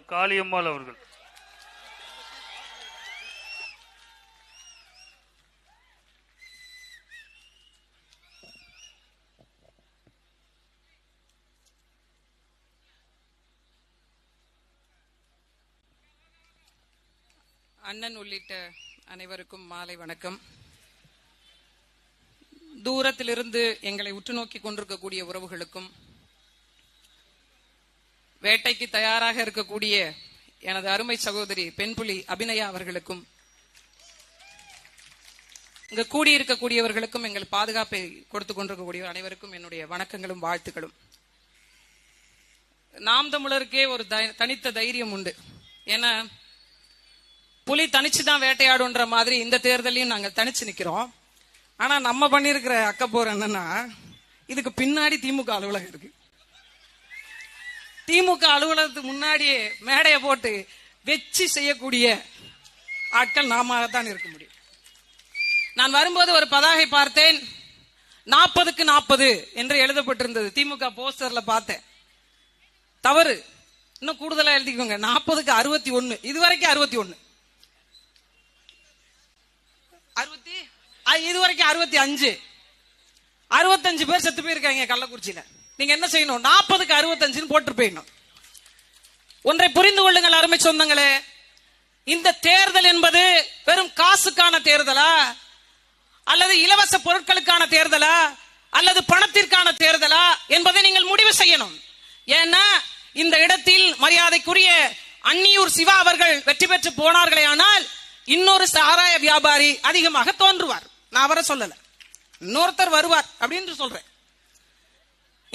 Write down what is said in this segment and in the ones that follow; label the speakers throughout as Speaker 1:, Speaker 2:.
Speaker 1: காளியம்மாள் அவர்கள்.
Speaker 2: அண்ணன் உள்ளிட்ட அனைவருக்கும் மாலை வணக்கம். தூரத்திலிருந்து எங்களை உற்று நோக்கி கொண்டிருக்கக்கூடிய உறவுகளுக்கும் வேட்டைக்கு தயாராக இருக்கக்கூடிய எனது அருமை சகோதரி பெண்புலி அபிநயா அவர்களுக்கும் இங்கு கூடியிருக்கக்கூடியவர்களுக்கும் எங்கள் பாதுகாப்பை கொடுத்து கொண்டிருக்கக்கூடிய அனைவருக்கும் என்னுடைய வணக்கங்களும் வாழ்த்துக்களும். நாம் தமிழருக்கே ஒரு தை- தனித்த தைரியம் உண்டு. ஏன்னா புலி தனிச்சு தான் வேட்டையாடுன்ற மாதிரி இந்த தேர்தலையும் நாங்கள் தனிச்சு நிக்கிறோம். ஆனா நம்ம பண்ணியிருக்கிற அக்கப்போர் என்னன்னா இதுக்கு பின்னாடி திமுக அலுவலகம் இருக்கு. திமுக அலுவலகத்துக்கு முன்னாடியே மேடையை போட்டு வெச்சு செய்யக்கூடிய ஆட்கள் நாம தான் இருக்க முடியும். நான் வரும்போது ஒரு பதாகை பார்த்தேன். நாற்பதுக்கு நாற்பது என்று எழுதப்பட்டிருந்தது. திமுக போஸ்டர்ல பார்த்தேன். தவறு. இன்னும் கூடுதலா எழுதிக்கோங்க. நாற்பதுக்கு அறுபத்தி ஒன்னு. இதுவரைக்கும் அறுபத்தி ஒன்னு. அறுபத்தி? இது வரைக்கும் அறுபத்தி அஞ்சு. அறுபத்தஞ்சு பேர் செத்து போயிருக்காங்க கள்ளக்குறிச்சியில. நீங்க என்ன செய்யணும்? நாற்பதுக்கு அறுபத்தஞ்சுன்னு போட்டு போயிடணும். ஒன்றை புரிந்து கொள்ளுங்கள் அருமை சொந்தங்களே. இந்த தேர்தல் என்பது வெறும் காசுக்கான தேர்தலா? அல்லது இலவச பொருட்களுக்கான தேர்தலா? அல்லது பணத்திற்கான தேர்தலா? என்பதை நீங்கள் முடிவு செய்யணும். ஏன்னா இந்த இடத்தில் மரியாதைக்குரிய அன்னியூர் சிவா அவர்கள் வெற்றி பெற்று போனார்களே ஆனால் இன்னொரு சாராய வியாபாரி அதிகமாக தோன்றுவார். நான் அவரை சொல்லல. இன்னொருத்தர் வருவார் அப்படின்னு சொல்றேன்.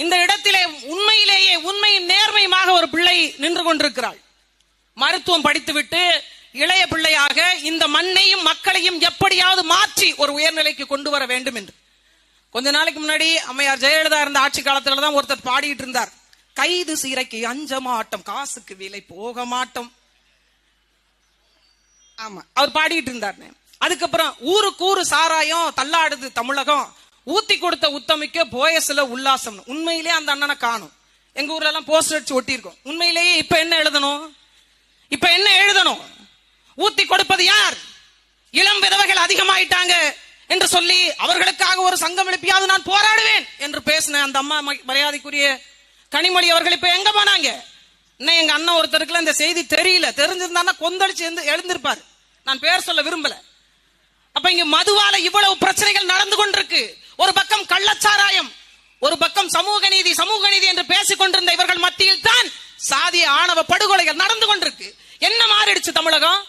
Speaker 2: இந்த இடத்திலே உண்மையிலேயே உண்மையும் நேர்மையுமாக ஒரு பிள்ளை நின்று கொண்டிருக்கிறாள். மருத்துவம் படித்துவிட்டு இளைய பிள்ளையாக இந்த மண்ணையும் மக்களையும் எப்படியாவது மாற்றி ஒரு உயர்நிலைக்கு கொண்டு வர வேண்டும் என்று. கொஞ்ச நாளைக்கு முன்னாடி அம்மையார் ஜெயலலிதா இருந்த ஆட்சி காலத்துல தான் ஒருத்தர் பாடிட்டு இருந்தார். கைது சீரைக்கு அஞ்ச மாட்டோம் காசுக்கு விலை போக மாட்டோம். ஆமா அவர் பாடிட்டு இருந்தார் அதுக்கப்புறம் ஊருக்கு ஊரு சாராயம் தள்ளாடுது தமிழகம். ஊத்தி கொடுத்த உத்தமிக்க போயஸ்ல உல்லாசம். உண்மையிலேயே அந்த அண்ணனை காணும். எங்க ஊர்ல எல்லாம் போஸ்டர் அடிச்சு ஒட்டியிருக்கோம். உண்மையிலேயே இப்ப என்ன எழுதணும்? இப்ப என்ன எழுதணும்? ஊத்தி கொடுப்பது யார்? இளம் விதவைகள் அதிகமாயிட்டாங்க என்று சொல்லி அவர்களுக்காக ஒரு சங்கம் எழுப்பியாவது நான் போராடுவேன் என்று பேசின அந்த அம்மா ம- மரியாதைக்குரிய கனிமொழி அவர்கள் இப்ப எங்க போனாங்க? இன்னும் எங்க அண்ணன் ஒருத்தருக்குலாம் இந்த செய்தி தெரியல. தெரிஞ்சிருந்தா கொந்தளிச்சு எழுந்து- எழுந்திருப்பார். நான் பேர் சொல்ல விரும்பல. அப்ப இங்க மதுவால இவ்வளவு பிரச்சனைகள் நடந்து கொண்டிருக்கு. ஒரு பக்கம் கள்ளச்சாராயம் ஒரு பக்கம் சமூக நீதி சமூக நீதி என்று பேசிக் கொண்டிருந்த இவர்கள் மத்தியில் தான் சாதிய ஆணவ படுகொலைகள் நடந்து கொண்டிருக்கு. என்ன மாறிடுச்சு தமிழகம்?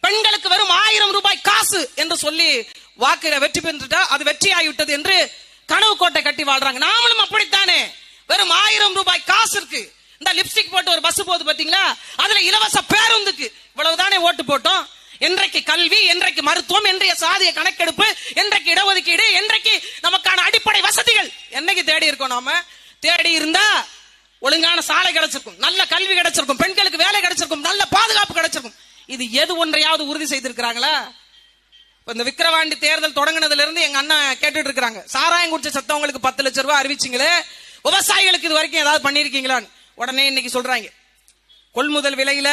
Speaker 2: பெண்களுக்கு வெறும் ஆயிரம் ரூபாய் காசு என்று சொல்லி வாக்கு வெற்றி பெற்றுட்டா அது வெற்றி ஆகிவிட்டது என்று கனவு கோட்டை கட்டி வாழ்றாங்க. நாமளும் அப்படித்தானே? வெறும் ஆயிரம் ரூபாய் காசு இருக்கு. இந்த லிப்ஸ்டிக் போட்டு ஒரு பஸ் போகுது பாத்தீங்களா? அதுல இலவச பேருந்துக்கு இவ்வளவுதானே ஓட்டு போட்டோம். என்றைக்கு கல்வி என்றைக்கு மருத்துவம் என்றைய சாதிய கணக்கெடுப்பு என்றைக்கு இடஒதுக்கீடு என்னைக்கு தேடி இருக்கோம் நாம? தேடி இருந்தா ஒழுங்கான சாலை கிடைச்சிருக்கும் நல்ல கல்வி கிடைச்சிருக்கும் பெண்களுக்கு வேலை கிடைச்சிருக்கும் நல்ல பாதுகாப்பு கிடைச்சிருக்கும். இது எது ஒன்றையாவது உறுதி செய்திருக்கிறாங்களா? இந்த விக்கிரவாண்டி தேர்தல் தொடங்கினதுல இருந்து எங்க அண்ணா கேட்டுட்டு இருக்காங்க சாராயம் குடிச்ச சத்தவங்களுக்கு பத்து லட்சம் ரூபாய் அறிவிச்சிங்களே? விவசாயிகளுக்கு இது வரைக்கும் ஏதாவது பண்ணிருக்கீங்களான்னு உடனே இன்னைக்கு சொல்றாங்க. கொள்முதல் விலையில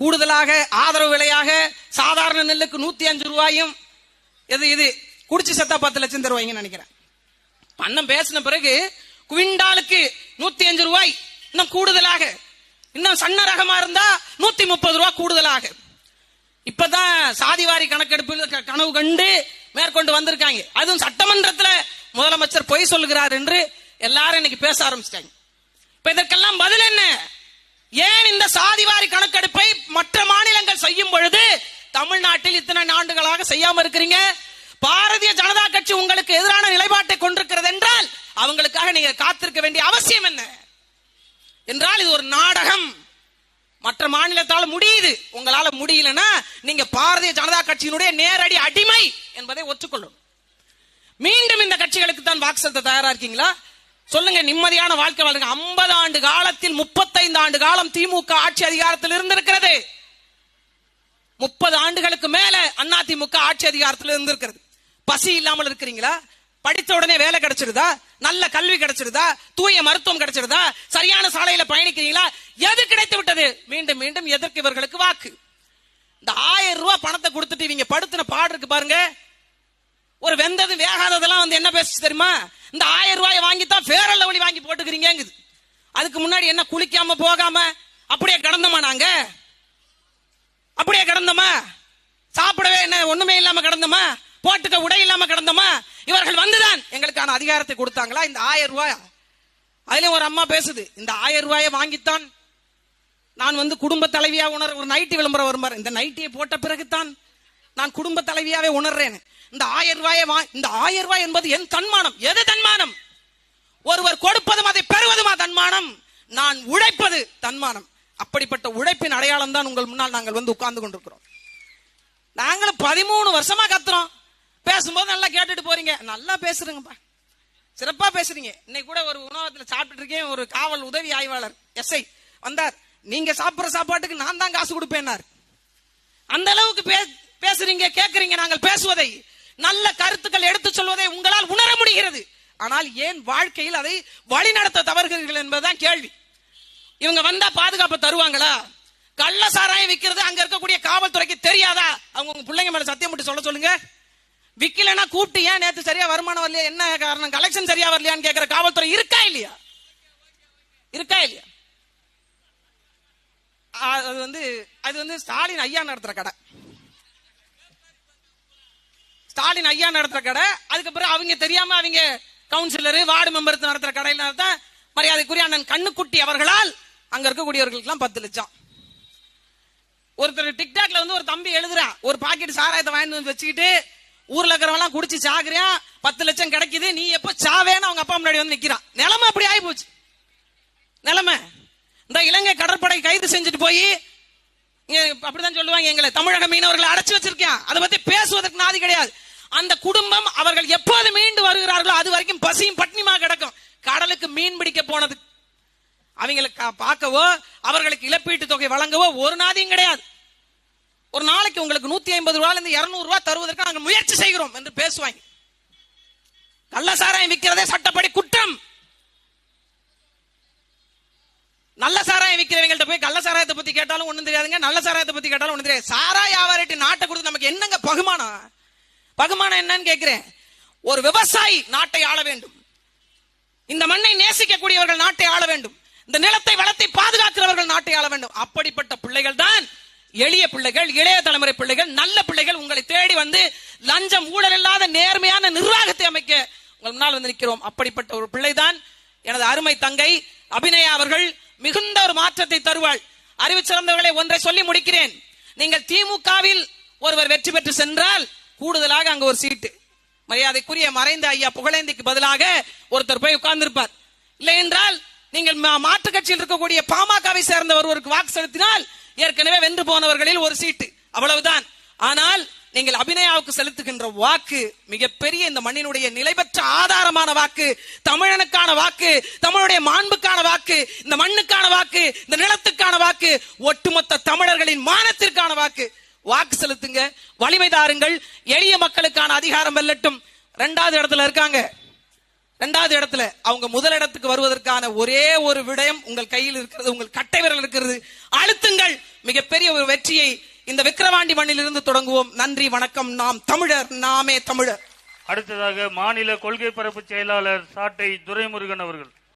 Speaker 2: கூடுதலாக ஆதரவு விலையாக சாதாரண நெல்லுக்கு நூத்தி அஞ்சு ரூபாயும் எது இது குடிச்சு சத்தா பத்து லட்சம் தருவாங்கன்னு நினைக்கிறேன். அண்ணன் பேசின பிறகு குவிண்டாலுக்கு நூத்தி அஞ்சு ரூபாய் இன்னும் கூடுதலாக. இன்னும் சன்ன ரகமா இருந்தா நூத்தி முப்பது ரூபாய் கூடுதலாக. இப்பதான் சாதிவாரி கணக்கெடுப்பு க- கனவு கண்டு மேற்கொண்டு வந்திருக்காங்க. அதுவும் சட்டமன்றத்துல முதலமைச்சர் பொய் சொல்லுகிறார் என்று எல்லாரும் இன்னைக்கு பேச ஆரம்பிச்சிட்டாங்க. இப்ப இதற்கெல்லாம் பதில் என்ன? ஏன் இந்த சாதிவாரி கணக்கெடுப்பை மற்ற மாநிலங்கள் செய்யும் பொழுது தமிழ்நாட்டில் இத்தனை ஆண்டுகளாக செய்யாம இருக்கிறீங்க? பாரதிய ஜனதா கட்சி உங்களுக்கு எதிரான நிலைப்பாட்டை கொண்டிருக்கிறது என்றால் அவங்களுக்காக நீங்க காத்திருக்க வேண்டிய அவசியம் என்ன? என்றால் இது ஒரு நாடகம். மற்ற மாநிலத்தால் முடியுது. உங்களால முடியலன்னா நீங்க பாரதிய ஜனதா கட்சியினுடைய நேரடி அடிமை என்பதை ஒத்துக்கொள்ளும். மீண்டும் இந்த கட்சிகளுக்கு தான் வாக்கு செலுத்த தயாரா இருக்கீங்களா? சொல்லுங்க நிம்மதியான வாழ்க்கை வாழுங்க 50 ஆண்டு காலத்தில் 35 ஆண்டு காலம் திமுக ஆட்சி அதிகாரத்தில் இருந்திருக்கிறது. முப்பது ஆண்டுகளுக்கு மேல அதிமுக ஆட்சி அதிகாரத்தில் இருந்திருக்கிறது. பசி இல்லாமல் இருக்கிறீங்களா? படித்த உடனே வேலை கிடைச்சிருதா? நல்ல கல்வி கிடைச்சிருதா? தூய மருத்துவம் கிடைச்சிருதா? சரியான சாலையில பயணிக்கிறீங்களா? எது கிடைத்து விட்டது? மீண்டும் மீண்டும் எதற்கு இவர்களுக்கு வாக்கு? இந்த ஆயிரம் ரூபாய் பணத்தை கொடுத்துட்டு இவங்க படுத்தின பாடு இருக்கு பாருங்க. ஒரு வெந்தது வேகாததெல்லாம் வந்து என்ன பேசுச்சு தெரியுமா? இந்த ஆயிரம் ரூபாயை வாங்கித்தான் ஃபேரல் வழி வாங்கி போட்டுக்கிறீங்கங்குது. அதுக்கு முன்னாடி என்ன குளிக்காம போகாம அப்படியே கடந்தோமா நாங்க? அப்படியே கடந்தமா சாப்பிடவே என்ன ஒண்ணுமே இல்லாம கடந்தோமா போட்டுக்க உடை இல்லாம கடந்தோமா? இவர்கள் வந்துதான். எங்களுக்கான அதிகாரத்தை கொடுத்தாங்களா? இந்த ஆயிரம் ரூபாய். அதுலயும் ஒரு அம்மா பேசுது. இந்த ஆயிரம் ரூபாயை வாங்கித்தான். நான் வந்து குடும்ப தலைவியா உணர் ஒரு நைட்டி விளம்பரம் வரும் இந்த நைட்டியை போட்ட பிறகுதான் நான் குடும்ப தலைவியாவே உணர்றேன். இந்த ஆயிரம் ரூபாயை வா இந்த ஆயிரம் ரூபாய் என்பது என் தன்மானம். எது தன்மானம்? ஒருவர் கொடுப்பதும் அதை பெறுவதுமா தன்மானம்? நான் உழைப்பது தன்மானம். அப்படிப்பட்ட உழைப்பின் அடையாளம் தான் உங்கள் முன்னால் நாங்கள் வந்து உட்கார்ந்து கொண்டிருக்கிறோம். நாங்களும் பதிமூணு வருஷமா கத்துறோம். பேசும்போது நல்லா கேட்டுட்டு போறீங்க. நல்லா பேசுறீங்கப்பா. சிறப்பா பேசுறீங்க. இன்னைக்கு கூட ஒரு உணவகத்துல சாப்பிட்டு இருக்கேன். ஒரு காவல் உதவி ஆய்வாளர் எஸ்ஐ வந்தார். நீங்க சாப்பிடுற சாப்பாட்டுக்கு நான் தான் காசு கொடுப்பேன்னார். அந்த அளவுக்கு பே- பேசுறீங்க கேக்குறீங்க. நாங்கள் பேசுவதை நல்ல கருத்துக்கள் எடுத்து சொல்வதை உங்களால் உணர முடிகிறது. ஆனால் ஏன் வாழ்க்கையில் அதை வழிநடத்த தவறுகிறீர்கள் என்பதுதான் கேள்வி. இவங்க வந்தா பாதுகாப்பு தருவாங்களா? கள்ள சாராயம் விற்கிறது அங்க இருக்கக்கூடிய காவல்துறைக்கு தெரியாதா? அவங்க உங்க பிள்ளைங்க மேல சத்தியம் போட்டு சொல்ல சொல்லுங்க. விக்கலன்னா கூப்பிட்டு ஏன் நேத்து சரியா வருமானம் வரலையா? என்ன காரணம்? கலெக்ஷன் சரியா வரலையான்னு கேக்குற காவல்துறை இருக்கா இல்லையா? இருக்கா இல்லையா? அது வந்து அது வந்து ஸ்டாலின் ஐயா நடத்துற கடை. ஸ்டாலின் ஐயா நடத்துற கடை. அதுக்கப்புறம் அவங்க தெரியாம அவங்க கவுன்சிலர் வார்டு மெம்பர் நடத்துற கடையில தான் மரியாதைக்குரிய அண்ணன் கண்ணுக்குட்டி அவர்களால் அங்க இருக்கக்கூடியவர்களுக்கெல்லாம் பத்து லட்சம். ஒருத்தர் டிக்டாக்ல வந்து ஒரு தம்பி எழுதுறா. ஒரு பாக்கெட் சாராயத்தை வாங்கிட்டு வந்து வச்சுக்கிட்டு ஊர்ல இருக்கிறவங்க குடிச்சு சாகுறியா? பத்து லட்சம் கிடைக்குது நீ எப்ப சாவேன்னு அவங்க அப்பா முன்னாடி வந்து நிக்கிறான். நிலைமை அப்படி ஆகி போச்சு நிலைமை. இந்த இலங்கை கடற்படை கைது செஞ்சுட்டு போய் அப்படிதான் சொல்லுவாங்க எங்களை தமிழக மீனவர்களை அடைச்சு வச்சிருக்கேன் அதை பத்தி பேசுவதற்கு நாதி கிடையாது. அந்த குடும்பம் அவர்கள் எப்போது மீண்டு வருகிறார்களோ அது வரைக்கும் பசியும் பட்னிமா கிடக்கும். கடலுக்கு மீன் பிடிக்க போனது. அவங்களுக்கு கா- பார்க்கவோ அவர்களுக்கு இழப்பீட்டு தொகை வழங்கவோ ஒரு நாதியும் கிடையாது. ஒரு நாளைக்கு உங்களுக்கு நூத்தி ஐம்பது ரூபாயில இருந்து இருநூறு ரூபாய் தருவதற்கு நாங்கள் முயற்சி செய்கிறோம் என்று பேசுவாங்க. கள்ளசாராயம் விற்கிறதே சட்டப்படி குற்றம். நல்ல சாராயம் விற்கிறவங்கள்ட்ட போய் கள்ள சாராயத்தை பத்தி கேட்டாலும் ஒண்ணும் தெரியாதுங்க. நல்ல சாராயத்தை பத்தி கேட்டாலும் ஒண்ணும் தெரியாது. சாராய வியாபாரிட்டு நாட்டை கொடுத்து நமக்கு என்னங்க பகுமானம் பகுமானம் என்னன்னு கேட்கிறேன். ஒரு விவசாயி நாட்டை ஆள வேண்டும். இந்த மண்ணை நேசிக்கக்கூடியவர்கள் நாட்டை ஆள வேண்டும். இந்த நிலத்தை வளத்தை பாதுகாக்கிறவர்கள் நாட்டை ஆள வேண்டும். அப்படிப்பட்ட பிள்ளைகள் தான் எளிய பிள்ளைகள் இளைய தலைமுறை பிள்ளைகள் நல்ல பிள்ளைகள் உங்களை தேடி வந்து லஞ்சம் ஊழல் இல்லாத நேர்மையான நிர்வாகத்தை அமைக்க உங்கள் முன்னால் வந்து நிற்கிறோம். அப்படிப்பட்ட ஒரு பிள்ளைதான் எனது அருமை தங்கை அபிநயா அவர்கள். மிகுந்த ஒரு மாற்றத்தை தருவாள். அறிவு சிறந்தவர்களை ஒன்றை சொல்லி முடிக்கிறேன். நீங்கள் திமுகவில் ஒருவர் வெற்றி பெற்று சென்றால் கூடுதலாக அங்க ஒரு சீட்டு. மரியாதைக்குரிய மறைந்த ஐயா புகழேந்திக்கு பதிலாக ஒருத்தர் போய் உட்கார்ந்திருப்பார். இல்லை என்றால் நீங்கள் மா- மாற்றுக் கட்சியில் இருக்கக்கூடிய பாமகவை சேர்ந்த ஒருவருக்கு வாக்கு செலுத்தினால் ஏற்கனவே வென்று போனவர்களில் ஒரு சீட்டு. அவ்வளவுதான். ஆனால் நீங்கள் அபிநயாவுக்கு செலுத்துகின்ற வாக்கு மிகப்பெரிய இந்த மண்ணினுடைய நிலைபெற்ற ஆதாரமான வாக்கு தமிழனுக்கான வாக்கு தமிழுடைய மாண்புக்கான வாக்கு இந்த மண்ணுக்கான வாக்கு இந்த நிலத்துக்கான வாக்கு ஒட்டுமொத்த தமிழர்களின் மானத்திற்கான வாக்கு. வாக்கு செலுத்துங்க வலிமை தாருங்கள் எளிய மக்களுக்கான அதிகாரம் வெல்லட்டும். ரெண்டாவது இடத்துல இருக்காங்க. ரெண்டாவது இடத்துல அவங்க முதல் இடத்துக்கு வருவதற்கான ஒரே ஒரு விடயம் உங்கள் கையில் இருக்கிறது உங்கள் கட்டை விரல் இருக்கிறது. அழுத்துங்கள். மிகப்பெரிய ஒரு வெற்றியை இந்த விக்கிரவாண்டி மண்ணிலிருந்து தொடங்குவோம். நன்றி வணக்கம். நாம் தமிழர் நாமே தமிழர்.
Speaker 1: அடுத்ததாக மாநில கொள்கை பரப்பு செயலாளர் சாட்டை துரைமுருகன் அவர்கள்.